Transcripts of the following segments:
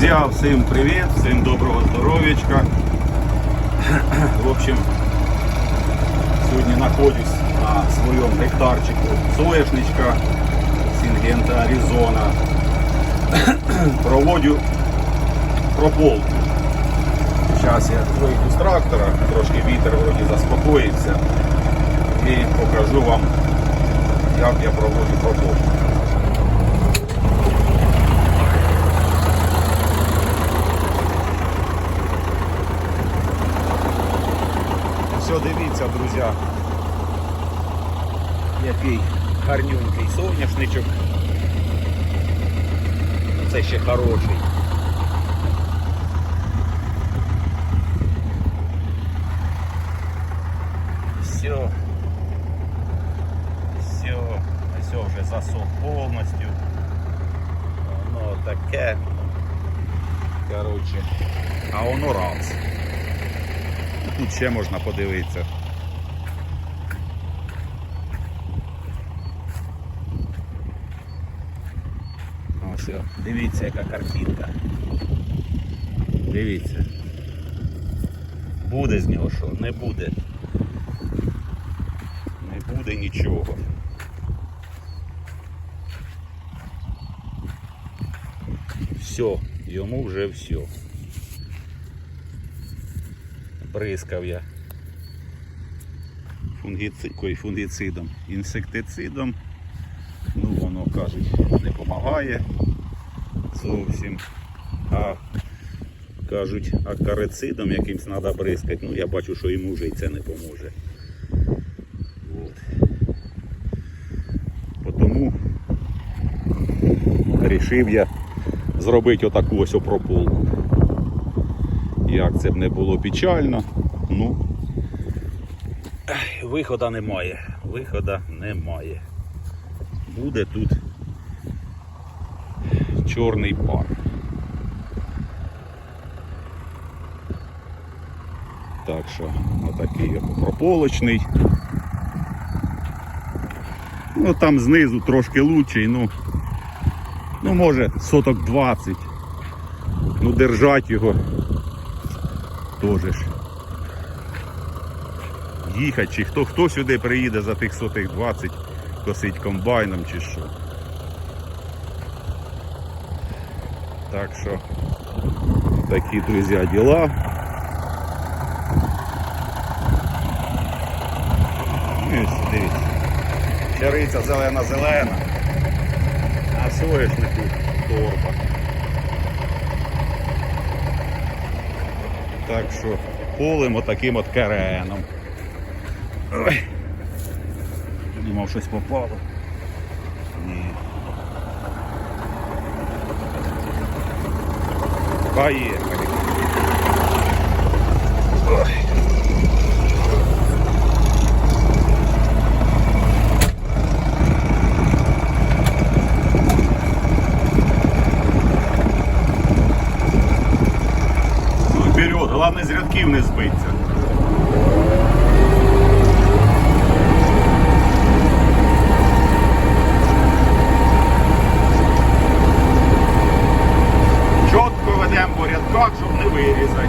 Друзья, всем привет, всем доброго здоров'ячка. В общем, сьогодні знаходжусь на своєму гектарчику соєшничка Сінгента Аризона. Проводю прополку. Зараз я вийду з трактора, трошки вітер вроді заспокоївся і покажу вам, як я проводжу прополку. Все, дивіться, друзі, який гарнюнький соняшничок. Це ще хороший. Все. Все. Все вже засох повністю. Воно таке. Коротше. А воно раз. Тут ще можна подивитися. Ось, дивіться, яка картинка. Дивіться. Буде з нього що? Не буде. Не буде нічого. Все, йому вже все. Бризкав я фунгіци... фунгіцидом, інсектицидом. Ну, воно кажуть, не допомагає зовсім. А кажуть, акарицидом якимсь треба бризкати. Ну, я бачу, що йому вже і це не поможе. От. Тому вирішив я зробити отаку ось прополку. Як це б не було печально, ну виходу немає. Виходу немає. Буде тут чорний пар. Так що отакий от прополочний. Ну там знизу трошки лучший, ну, ну може соток 20. Ну держать його теж ж. Їхати, чи хто, хто сюди приїде за тих сотих 20 косить комбайном чи що. Так що такі, друзі, діла. Ну, Ось, дивіться. Чариця зелена-зелена, а соняшнику торба. Так що полем отаким от кареном. Ой. Думав, щось попало. Ні. Поїхали. Ой. Ну, Вперед, головне не збиться. Чітко ведемо по щоб не вирізати.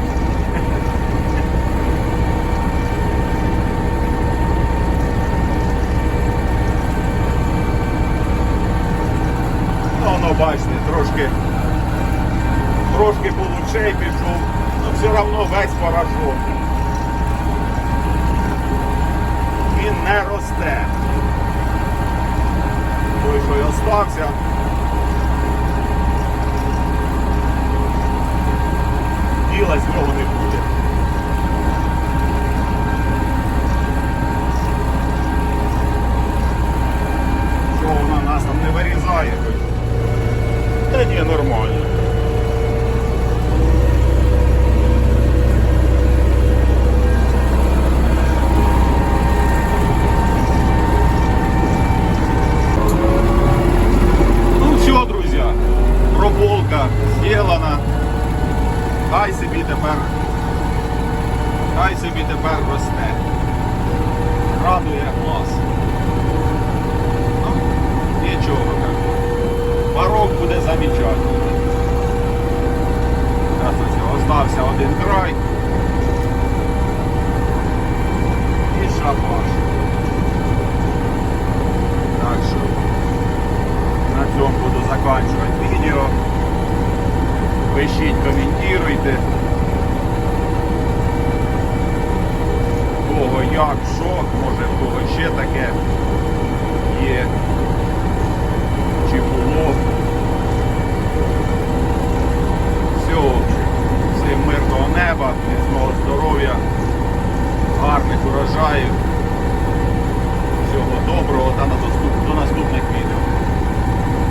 Ну, воно, бачите, трошки, трошки получей пішов, все одно весь поражок. Він не росте. Той, що й остався. діла з нього не буде. хай собі тепер росте. Радує глаз. Ну, Нічого так. Барок буде замічательний. Остався один край. І шабаш. Так що на цьому буду закінчувати відео. Пишіть, коментуйте. Як, що, може в кого ще таке є.